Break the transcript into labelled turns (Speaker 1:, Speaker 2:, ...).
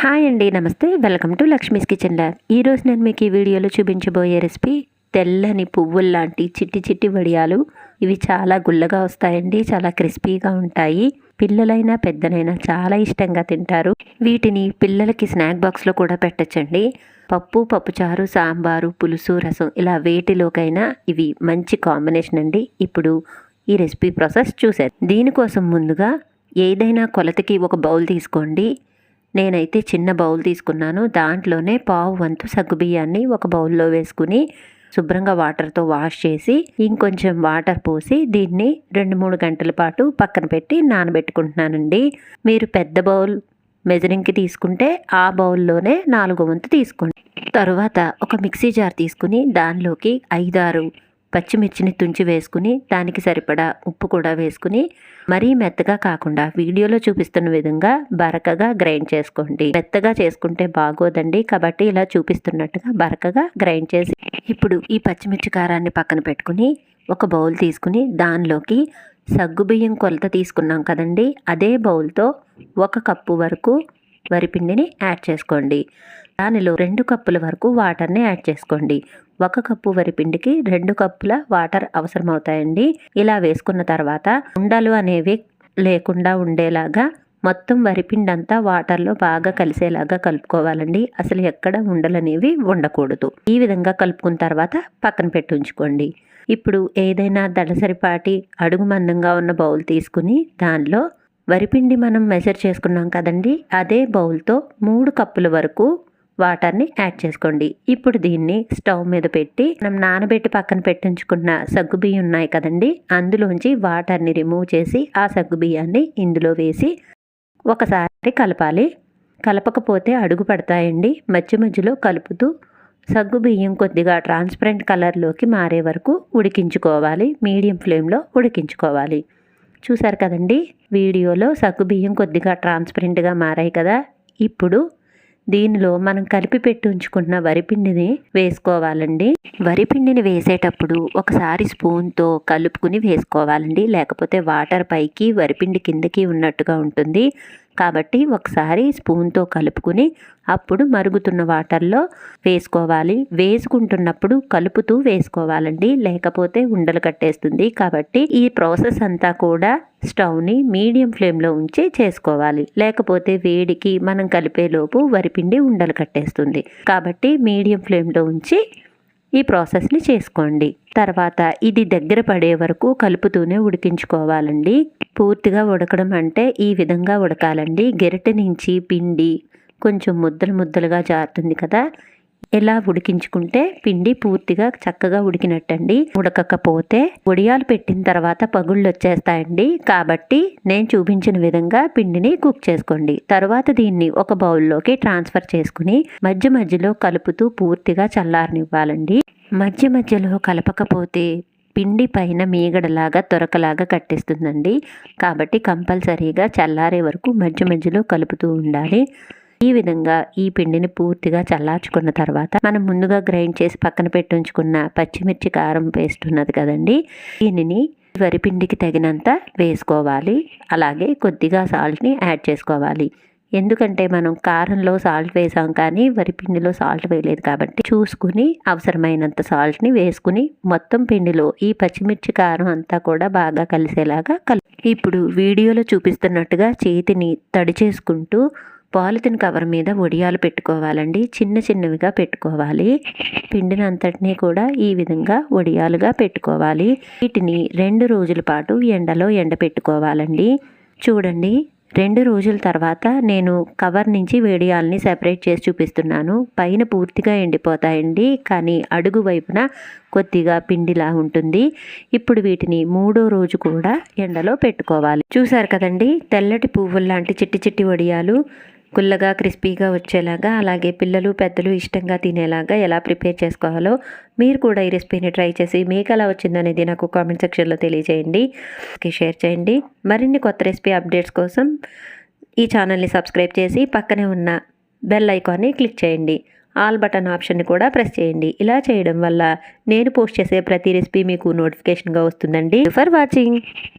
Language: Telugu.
Speaker 1: హాయ్ అండి నమస్తే. Welcome to Lakshmi's kitchen lab ఈరోజు నేను మీకు ఈ వీడియోలో చూపించబోయే రెసిపీ తెల్లని పువ్వుల్లాంటి చిట్టి చిట్టి వడియాలు. ఇవి చాలా గుల్లగా వస్తాయండి చాలా క్రిస్పీగా ఉంటాయి. పిల్లలైనా పెద్దనైనా చాలా ఇష్టంగా తింటారు. వీటిని పిల్లలకి స్నాక్ బాక్స్లో కూడా పెట్టచ్చండి. పప్పు పప్పుచారు సాంబారు పులుసు రసం ఇలా వేటిలోకైనా ఇవి మంచి కాంబినేషన్ అండి. ఇప్పుడు ఈ రెసిపీ ప్రాసెస్ చూసారు దీనికోసం ముందుగా ఏదైనా కొలతకి ఒక బౌల్ తీసుకోండి. నేనైతే చిన్న బౌల్ తీసుకున్నాను. దాంట్లోనే పావు వంతు సగ్గుబియ్యాన్ని ఒక బౌల్లో వేసుకుని శుభ్రంగా వాటర్తో వాష్ చేసి ఇంకొంచెం వాటర్ పోసి దీన్ని రెండు మూడు గంటల పాటు పక్కన పెట్టి నానబెట్టుకుంటున్నానండి. మీరు పెద్ద బౌల్ మెజరింగ్కి తీసుకుంటే ఆ బౌల్లోనే నాలుగు వంతు తీసుకోండి. తరువాత ఒక మిక్సీ జార్ తీసుకుని దానిలోకి ఐదారు పచ్చిమిర్చిని తుంచి వేసుకుని దానికి సరిపడా ఉప్పు కూడా వేసుకుని మరీ మెత్తగా కాకుండా వీడియోలో చూపిస్తున్న విధంగా బరకగా గ్రైండ్ చేసుకోండి. మెత్తగా చేసుకుంటే బాగోదండి. కాబట్టి ఇలా చూపిస్తున్నట్టుగా బరకగా గ్రైండ్ చేసి ఇప్పుడు ఈ పచ్చిమిర్చి కారాన్ని పక్కన పెట్టుకుని ఒక బౌల్ తీసుకుని దానిలోకి సగ్గుబియ్యం కొలత తీసుకున్నాం కదండి. అదే బౌల్తో ఒక కప్పు వరకు వరిపిండిని యాడ్ చేసుకోండి. దానిలో రెండు కప్పుల వరకు వాటర్ని యాడ్ చేసుకోండి. ఒక కప్పు వరిపిండికి రెండు కప్పుల వాటర్ అవసరమవుతాయండి. ఇలా వేసుకున్న తర్వాత ఉండలు అనేవి లేకుండా ఉండేలాగా మొత్తం వరిపిండి అంతా వాటర్లో బాగా కలిసేలాగా కలుపుకోవాలండి. అసలు ఎక్కడ ఉండలనేవి ఉండకూడదు. ఈ విధంగా కలుపుకున్న తర్వాత పక్కన పెట్టి ఉంచుకోండి. ఇప్పుడు ఏదైనా దళసరిపాటి అడుగు మందంగా ఉన్న బౌల్ తీసుకుని దానిలో వరిపిండి మనం మెజర్ చేసుకున్నాం కదండి అదే బౌల్తో మూడు కప్పుల వరకు వాటర్ని యాడ్ చేసుకోండి. ఇప్పుడు దీన్ని స్టవ్ మీద పెట్టి మనం నానబెట్టి పక్కన పెట్టించుకున్న సగ్గు బియ్యం ఉన్నాయి కదండి అందులోంచి వాటర్ని రిమూవ్ చేసి ఆ సగ్గు బియ్యాన్ని ఇందులో వేసి ఒకసారి కలపాలి. కలపకపోతే అడుగు పడతాయండి మధ్య మధ్యలో కలుపుతూ సగ్గు బియ్యం కొద్దిగా ట్రాన్స్పరెంట్ కలర్లోకి మారే వరకు ఉడికించుకోవాలి మీడియం ఫ్లేమ్లో ఉడికించుకోవాలి. చూసారు కదండి? వీడియోలో సగ్గు బియ్యం కొద్దిగా ట్రాన్స్పరెంట్గా మారాయి కదా. ఇప్పుడు దీనిలో మనం కలిపి పెట్టి ఉంచుకున్న వరిపిండిని వేసుకోవాలండి. వరిపిండిని వేసేటప్పుడు ఒకసారి స్పూన్తో కలుపుకుని వేసుకోవాలండి. లేకపోతే వాటర్ పైకి వరిపిండి కిందకి ఉన్నట్టుగా ఉంటుంది. కాబట్టి ఒకసారి స్పూన్తో కలుపుకుని అప్పుడు మరుగుతున్న వాటర్లో వేసుకోవాలి. వేసుకుంటున్నప్పుడు కలుపుతూ వేసుకోవాలండి. లేకపోతే ఉండలు కట్టేస్తుంది. కాబట్టి ఈ ప్రాసెస్ అంతా కూడా స్టవ్ని మీడియం ఫ్లేమ్లో ఉంచి చేసుకోవాలి. లేకపోతే వేడికి మనం కలిపేలోపు వరిపిండి ఉండలు కట్టేస్తుంది. కాబట్టి మీడియం ఫ్లేమ్లో ఉంచి ఈ ప్రాసెస్ని చేసుకోండి. తర్వాత ఇది దగ్గర పడే వరకు కలుపుతూనే ఉడికించుకోవాలండి. పూర్తిగా ఉడకడం అంటే ఈ విధంగా ఉడకాలండి. గెరటి నుంచి పిండి కొంచెం ముద్దలు ముద్దలుగా జారుతుంది కదా. ఇలా ఉడికించుకుంటే పిండి పూర్తిగా చక్కగా ఉడికినట్టండి. ఉడకకపోతే ఒడియాలు పెట్టిన తర్వాత పగుళ్ళు వచ్చేస్తాయండి. కాబట్టి నేను చూపించిన విధంగా పిండిని కుక్ చేసుకోండి. తర్వాత దీన్ని ఒక బౌల్లోకి ట్రాన్స్ఫర్ చేసుకుని మధ్య మధ్యలో కలుపుతూ పూర్తిగా చల్లారనివ్వాలండి. మధ్య మధ్యలో కలపకపోతే పిండి పైన మీగడలాగా తొరకలాగా కట్టేస్తుందండి. కాబట్టి కంపల్సరీగా చల్లారే వరకు మధ్య మధ్యలో కలుపుతూ ఉండాలి. ఈ విధంగా ఈ పిండిని పూర్తిగా చల్లార్చుకున్న తర్వాత మనం ముందుగా గ్రైండ్ చేసి పక్కన పెట్టి ఉంచుకున్న పచ్చిమిర్చి కారం పేస్ట్ ఉన్నది కదండి. దీనిని వరిపిండికి తగినంత వేసుకోవాలి. అలాగే కొద్దిగా సాల్ట్ని యాడ్ చేసుకోవాలి. ఎందుకంటే మనం కారంలో సాల్ట్ వేసాం కానీ వరిపిండిలో సాల్ట్ వేయలేదు కాబట్టి చూసుకుని అవసరమైనంత సాల్ట్ని వేసుకుని మొత్తం పిండిలో ఈ పచ్చిమిర్చి కారం అంతా కూడా బాగా కలిసేలాగా కలి ఇప్పుడు వీడియోలో చూపిస్తున్నట్టుగా చేతిని తడి చేసుకుంటూ పాలిథిన్ కవర్ మీద వడియాలు పెట్టుకోవాలండి. చిన్న చిన్నవిగా పెట్టుకోవాలి. పిండినంతటినీ కూడా ఈ విధంగా వడియాలుగా పెట్టుకోవాలి. వీటిని రెండు రోజుల పాటు ఎండలో ఎండపెట్టుకోవాలండి చూడండి రెండు రోజుల తర్వాత నేను కవర్ నుంచి వేడియాలని సెపరేట్ చేసి చూపిస్తున్నాను. పైన పూర్తిగా ఎండిపోతాయండి కానీ అడుగు వైపున కొద్దిగా పిండిలా ఉంటుంది. ఇప్పుడు వీటిని మూడో రోజు కూడా ఎండలో పెట్టుకోవాలి. చూసారు కదండి తెల్లటి పువ్వుల్లాంటి చిట్టి చిట్టి వడియాలు. గుల్లగా క్రిస్పీగా వచ్చేలాగా అలాగే పిల్లలు పెద్దలు ఇష్టంగా తినేలాగా ఎలా ప్రిపేర్ చేసుకోవాలో మీరు కూడా ఈ రెసిపీని ట్రై చేసి మీకు ఎలా వచ్చిందనేది నాకు కామెంట్ సెక్షన్లో తెలియజేయండి. షేర్ చేయండి. మరిన్ని కొత్త రెసిపీ అప్డేట్స్ కోసం ఈ ఛానల్ని సబ్స్క్రైబ్ చేసి పక్కనే ఉన్న బెల్ ఐకాన్ని క్లిక్ చేయండి. ఆల్ బటన్ ఆప్షన్ని కూడా ప్రెస్ చేయండి. ఇలా చేయడం వల్ల నేను పోస్ట్ చేసే ప్రతి రెసిపీ మీకు నోటిఫికేషన్గా వస్తుందండి. For watching